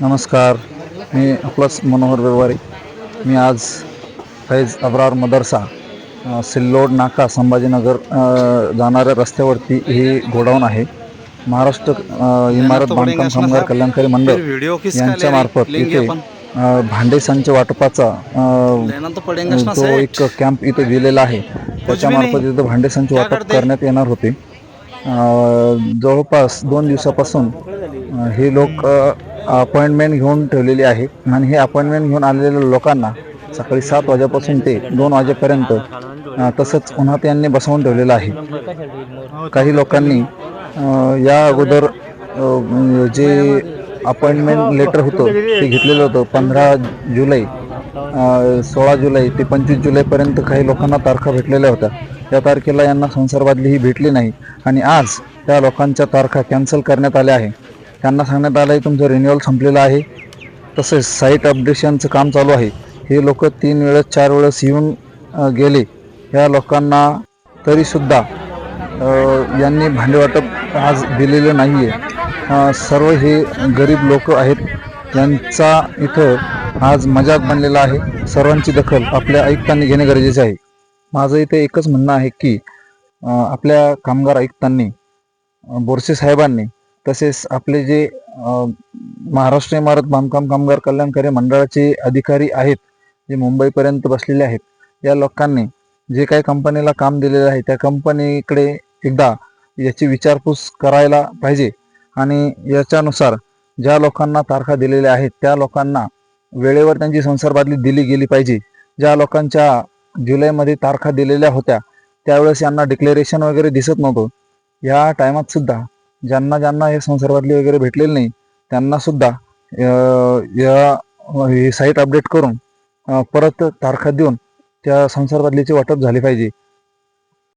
नमस्कार. मी आपलाच मनोहर व्यवहारे मी आज फैज अब्रार मदरसा सिल्लोड नाका संभाजीनगर जाणाऱ्या रस्त्यावरती हे गोडाऊन आहे. महाराष्ट्र इमारत बांधकाम कामगार कल्याणकारी मंडळ यांच्या? मार्फत इथे भांडे संच वाटपाचा तो एक कॅम्प इथे दिलेला आहे. त्याच्या नाही. मार्फत इथं भांडे संच वाटप? करण्यात येणार होते. जवळपास दोन दिवसापासून हे लोक अपॉइंटमेंट घेऊन ठेवलेली आहे. आणि हे अपॉइंटमेंट घेऊन आलेल्या लोकांना सकाळी सात वाजेपासून ते दोन वाजेपर्यंत तसंच उन्हात यांनी बसवून ठेवलेलं आहे. काही लोकांनी या अगोदर जे अपॉइंटमेंट लेटर होतं ते घेतलेलं होतं. पंधरा जुलै सोळा जुलै ते पंचवीस जुलैपर्यंत काही लोकांना तारखा भेटलेल्या होत्या. त्या तारखेला यांना संसर्गातली ही भेटली नाही. आणि आज त्या लोकांच्या तारखा कॅन्सल करण्यात आल्या आहे त्यांना सांगण्यात आलं आहे तुमचं रिन्युअल संपलेलं आहे. तसेच साईट अपडेशनचं काम चालू आहे. हे लोक तीन वेळेस चार वेळेस येऊन गेले. या लोकांना तरीसुद्धा यांनी भांडेवाटप आज दिलेलं नाही आहे सर्व हे गरीब लोक आहेत. यांचा इथं आज मजाक बनलेला आहे. सर्वांची दखल आपल्या आयुक्तांनी घेणे गरजेचे आहे. माझं इथे एकच म्हणणं आहे की आपल्या कामगार आयुक्तांनी बोरसे साहेबांनी तसेच आपले जे महाराष्ट्र इमारत बांधकाम कामगार कल्याणकारी मंडळाचे अधिकारी आहेत जे मुंबईपर्यंत बसलेले आहेत या लोकांनी जे काही कंपनीला काम दिलेलं आहे त्या कंपनीकडे एकदा याची विचारपूस करायला पाहिजे. आणि याच्यानुसार ज्या लोकांना तारखा दिलेल्या आहेत त्या लोकांना वेळेवर त्यांची संसारबादली दिली गेली पाहिजे. ज्या लोकांच्या जुलैमध्ये तारखा दिलेल्या होत्या त्यावेळेस यांना डिक्लेरेशन वगैरे दिसत नव्हतं. या टायमात सुद्धा ज्यांना ज्यांना हे संसारबादली वगैरे भेटलेली नाही त्यांना सुद्धा या हे साईट अपडेट करून परत तारखा देऊन त्या संसर्गातलीची वाटप झाले पाहिजे